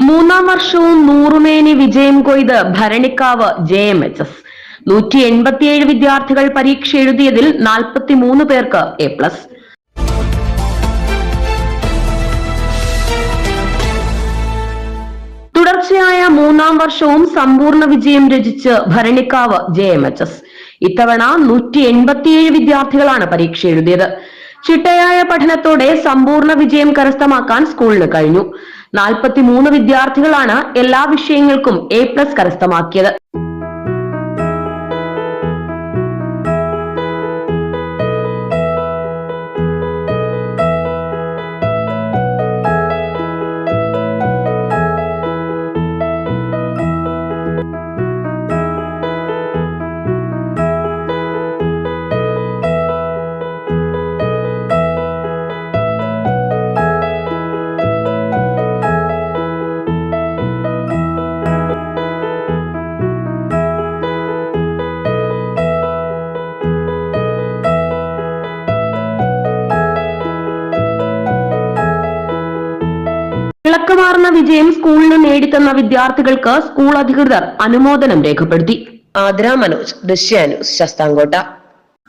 മൂന്നാം വർഷവും നൂറുമേനി വിജയം കൊയ്ത് Bharanikkavu J M H S. നൂറ്റി എൺപത്തിയേഴ് വിദ്യാർത്ഥികൾ പരീക്ഷ എഴുതിയതിൽ നാൽപ്പത്തി മൂന്ന് പേർക്ക് എ പ്ലസ്. തുടർച്ചയായ മൂന്നാം വർഷവും സമ്പൂർണ വിജയം രചിച്ച് Bharanikkavu J M H S. ഇത്തവണ നൂറ്റി എൺപത്തിയേഴ് വിദ്യാർത്ഥികളാണ് പരീക്ഷ എഴുതിയത്. ചിട്ടയായ പഠനത്തോടെ സമ്പൂർണ വിജയം കരസ്ഥമാക്കാൻ സ്കൂളിന് കഴിഞ്ഞു. നാൽപ്പത്തിമൂന്ന് വിദ്യാർത്ഥികളാണ് എല്ലാ വിഷയങ്ങൾക്കും എ പ്ലസ് കരസ്ഥമാക്കിയത്. തിളക്കമാർന്ന വിജയം സ്കൂളിന് നേടിത്തന്ന വിദ്യാർത്ഥികൾക്ക് സ്കൂൾ അധികൃതർ അനുമോദനം രേഖപ്പെടുത്തി. ആദ്ര മനോജ് ദൃശ്യാനൂസ് ശസ്താങ്കോട്ട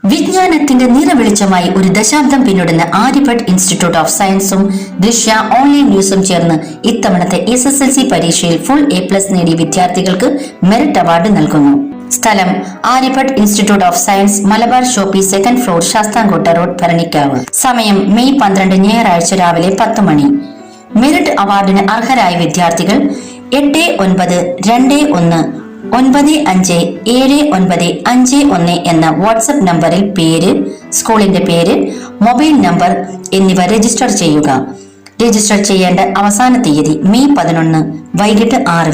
വിജ്ഞാനത്തിന്റെ നിറവെളിച്ചമായി ഒരു ദശാബ്ദം പിന്നിടുന്ന ആര്യഭട്ട് ഇൻസ്റ്റിറ്റ്യൂട്ട് ഓഫ് സയൻസും ദൃശ്യ ഓൺലൈൻ ന്യൂസും ചേർന്ന് ഇത്തവണത്തെ എസ് എസ് എൽ സി പരീക്ഷയിൽ ഫുൾ എ പ്ലസ് നേടിയ വിദ്യാർത്ഥികൾക്ക് മെറിറ്റ് അവാർഡ് നൽകുന്നു. സ്ഥലം Aryabhatt institute of science Malabar shoppe second floor Sasthamkotta road Bharanikkavu. സമയം മെയ് പന്ത്രണ്ട് ഞായറാഴ്ച രാവിലെ പത്ത് മണി. മെറിറ്റ് അവാർഡിന് അർഹരായ വിദ്യാർത്ഥികൾ എട്ട് ഒൻപത് രണ്ട് ഒന്ന് ഒൻപത് അഞ്ച് ഏഴ് ഒൻപത് അഞ്ച് ഒന്ന് എന്ന വാട്സപ്പ് നമ്പറിൽ പേര് സ്കൂളിന്റെ പേര് മൊബൈൽ നമ്പർ എന്നിവ രജിസ്റ്റർ ചെയ്യുക. രജിസ്റ്റർ ചെയ്യേണ്ട അവസാന തീയതി മെയ് പതിനൊന്ന് വൈകിട്ട് ആറ്